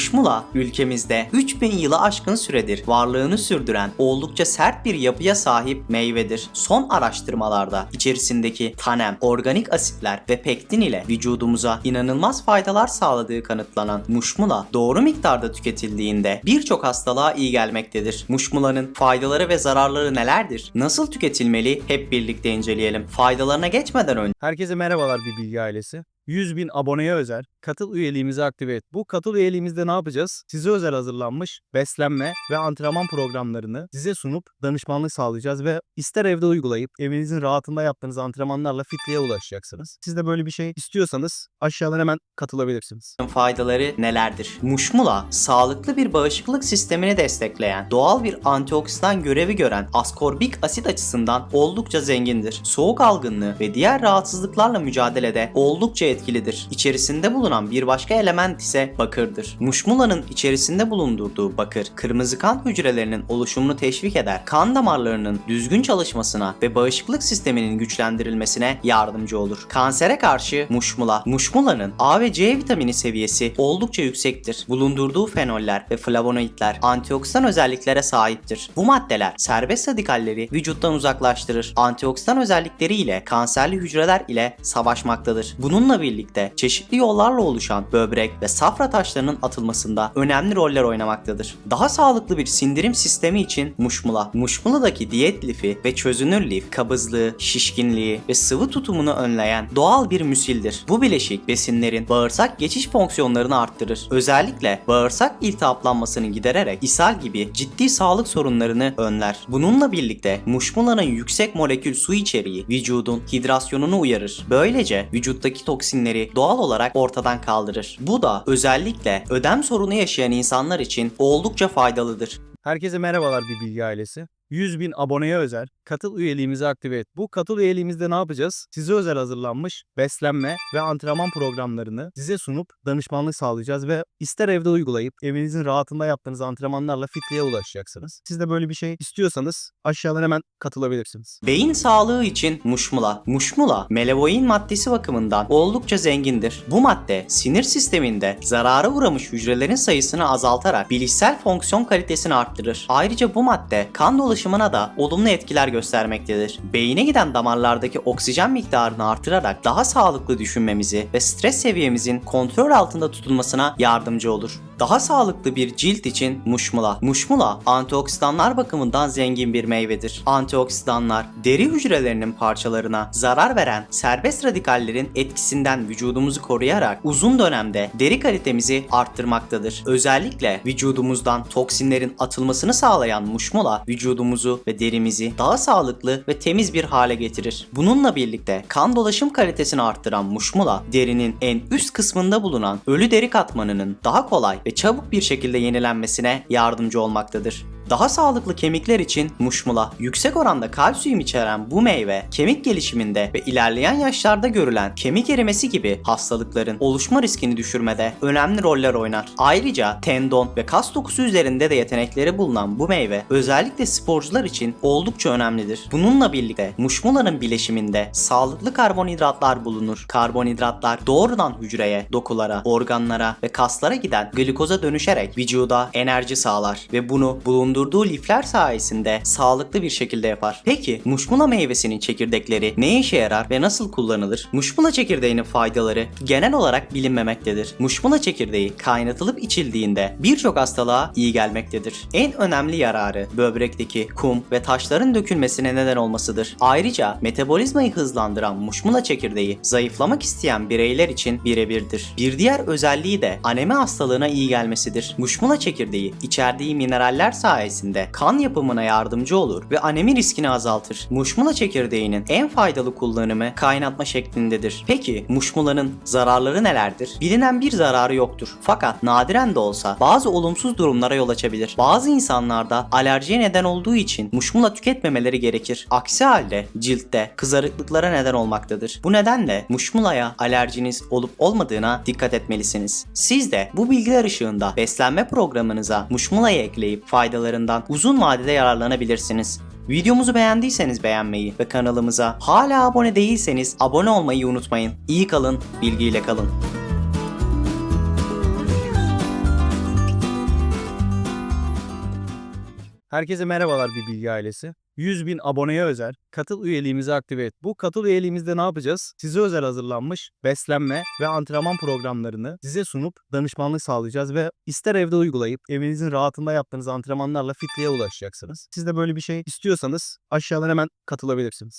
Muşmula ülkemizde 3000 yılı aşkın süredir varlığını sürdüren oldukça sert bir yapıya sahip meyvedir. Son araştırmalarda içerisindeki tanem, organik asitler ve pektin ile vücudumuza inanılmaz faydalar sağladığı kanıtlanan muşmula doğru miktarda tüketildiğinde birçok hastalığa iyi gelmektedir. Muşmulanın faydaları ve zararları nelerdir? Nasıl tüketilmeli? Hep birlikte inceleyelim. Faydalarına geçmeden önce Herkese merhabalar bir bilgi ailesi. 100 bin aboneye özel katıl üyeliğimizi aktive et. Bu katıl üyeliğimizde ne yapacağız? Size özel hazırlanmış beslenme ve antrenman programlarını size sunup danışmanlık sağlayacağız ve ister evde uygulayıp evinizin rahatında yaptığınız antrenmanlarla fitliğe ulaşacaksınız. Siz de böyle bir şey istiyorsanız aşağıdan hemen katılabilirsiniz. faydaları nelerdir? Muşmula, sağlıklı bir bağışıklık sistemini destekleyen, doğal bir antioksidan görevi gören askorbik asit açısından oldukça zengindir. Soğuk algınlığı ve diğer rahatsızlıklarla mücadelede oldukça etkilidir. İçerisinde bulunan bir başka element ise bakırdır. Muşmula'nın içerisinde bulundurduğu bakır, kırmızı kan hücrelerinin oluşumunu teşvik eder, kan damarlarının düzgün çalışmasına ve bağışıklık sisteminin güçlendirilmesine yardımcı olur. Kansere karşı muşmula, muşmulanın A ve C vitamini seviyesi oldukça yüksektir. Bulundurduğu fenoller ve flavonoidler antioksidan özelliklere sahiptir. Bu maddeler serbest radikalleri vücuttan uzaklaştırır. Antioksidan özellikleri ile kanserli hücreler ile savaşmaktadır. Bununla birlikte çeşitli yollarla oluşan böbrek ve safra taşlarının atılmasında önemli roller oynamaktadır. Daha sağlıklı bir sindirim sistemi için muşmula, muşmuladaki diyet lifi ve çözünür lif kabızlığı, şişkinliği ve sıvı tutumunu önleyen doğal bir müsildir. Bu bileşik besinlerin bağırsak geçiş fonksiyonlarını arttırır. Özellikle bağırsak iltihaplanmasını gidererek ishal gibi ciddi sağlık sorunlarını önler. Bununla birlikte muşmulanın yüksek molekül su içeriği vücudun hidrasyonunu uyarır. Böylece vücuttaki toksinleri doğal olarak ortadan kaldırır. Bu da özellikle ödem sorunu yaşayan insanlar için oldukça faydalıdır. Herkese merhabalar bir bilgi ailesi. 100 bin aboneye özel katıl üyeliğimizi aktive et. Bu katıl üyeliğimizde ne yapacağız? Size özel hazırlanmış beslenme ve antrenman programlarını size sunup danışmanlık sağlayacağız ve ister evde uygulayıp evinizin rahatında yaptığınız antrenmanlarla fitliğe ulaşacaksınız. Siz de böyle bir şey istiyorsanız aşağıdan hemen katılabilirsiniz. Beyin sağlığı için muşmula. Muşmula melavoin maddesi bakımından oldukça zengindir. Bu madde sinir sisteminde zarara uğramış hücrelerin sayısını azaltarak bilişsel fonksiyon kalitesini arttırır. Ayrıca bu madde kan dolaşımına da olumlu etkiler göstermektedir. Beyine giden damarlardaki oksijen miktarını artırarak daha sağlıklı düşünmemizi ve stres seviyemizin kontrol altında tutulmasına yardımcı olur. Daha sağlıklı bir cilt için muşmula. Muşmula antioksidanlar bakımından zengin bir meyvedir. Antioksidanlar deri hücrelerinin parçalarına zarar veren serbest radikallerin etkisinden vücudumuzu koruyarak uzun dönemde deri kalitemizi arttırmaktadır. Özellikle vücudumuzdan toksinlerin atılmasını sağlayan muşmula vücudumuzu ve derimizi daha sağlıklı ve temiz bir hale getirir. Bununla birlikte kan dolaşım kalitesini arttıran muşmula derinin en üst kısmında bulunan ölü deri katmanının daha kolay ve çabuk bir şekilde yenilenmesine yardımcı olmaktadır. Daha sağlıklı kemikler için muşmula, yüksek oranda kalsiyum içeren bu meyve, kemik gelişiminde ve ilerleyen yaşlarda görülen kemik erimesi gibi hastalıkların oluşma riskini düşürmede önemli roller oynar. Ayrıca tendon ve kas dokusu üzerinde de yetenekleri bulunan bu meyve özellikle sporcular için oldukça önemlidir. Bununla birlikte muşmulanın bileşiminde sağlıklı karbonhidratlar bulunur. Karbonhidratlar doğrudan hücreye, dokulara, organlara ve kaslara giden glikoza dönüşerek vücuda enerji sağlar ve bunu bulunduğu lifler sayesinde sağlıklı bir şekilde yapar. Peki muşmula meyvesinin çekirdekleri ne işe yarar ve nasıl kullanılır? Muşmula çekirdeğinin faydaları genel olarak bilinmemektedir. Muşmula çekirdeği kaynatılıp içildiğinde birçok hastalığa iyi gelmektedir. En önemli yararı böbrekteki kum ve taşların dökülmesine neden olmasıdır. Ayrıca metabolizmayı hızlandıran muşmula çekirdeği zayıflamak isteyen bireyler için birebirdir. Bir diğer özelliği de anemi hastalığına iyi gelmesidir. Muşmula çekirdeği içerdiği mineraller sayesinde kan yapımına yardımcı olur ve anemi riskini azaltır. Muşmula çekirdeğinin en faydalı kullanımı kaynatma şeklindedir. Peki muşmulanın zararları nelerdir? Bilinen bir zararı yoktur. Fakat nadiren de olsa bazı olumsuz durumlara yol açabilir. Bazı insanlarda alerjiye neden olduğu için muşmula tüketmemeleri gerekir. Aksi halde ciltte kızarıklıklara neden olmaktadır. Bu nedenle muşmulaya alerjiniz olup olmadığına dikkat etmelisiniz. Siz de bu bilgiler ışığında beslenme programınıza muşmulayı ekleyip fırsatlarından uzun vadede yararlanabilirsiniz. Videomuzu beğendiyseniz beğenmeyi ve kanalımıza hala abone değilseniz abone olmayı unutmayın. İyi kalın, bilgiyle kalın. Herkese merhabalar bir bilgi ailesi. 100 bin aboneye özel katıl üyeliğimizi aktive et. Bu katıl üyeliğimizde ne yapacağız? Size özel hazırlanmış beslenme ve antrenman programlarını size sunup danışmanlık sağlayacağız ve ister evde uygulayıp evinizin rahatında yaptığınız antrenmanlarla fitliğe ulaşacaksınız. Siz de böyle bir şey istiyorsanız aşağıdan hemen katılabilirsiniz.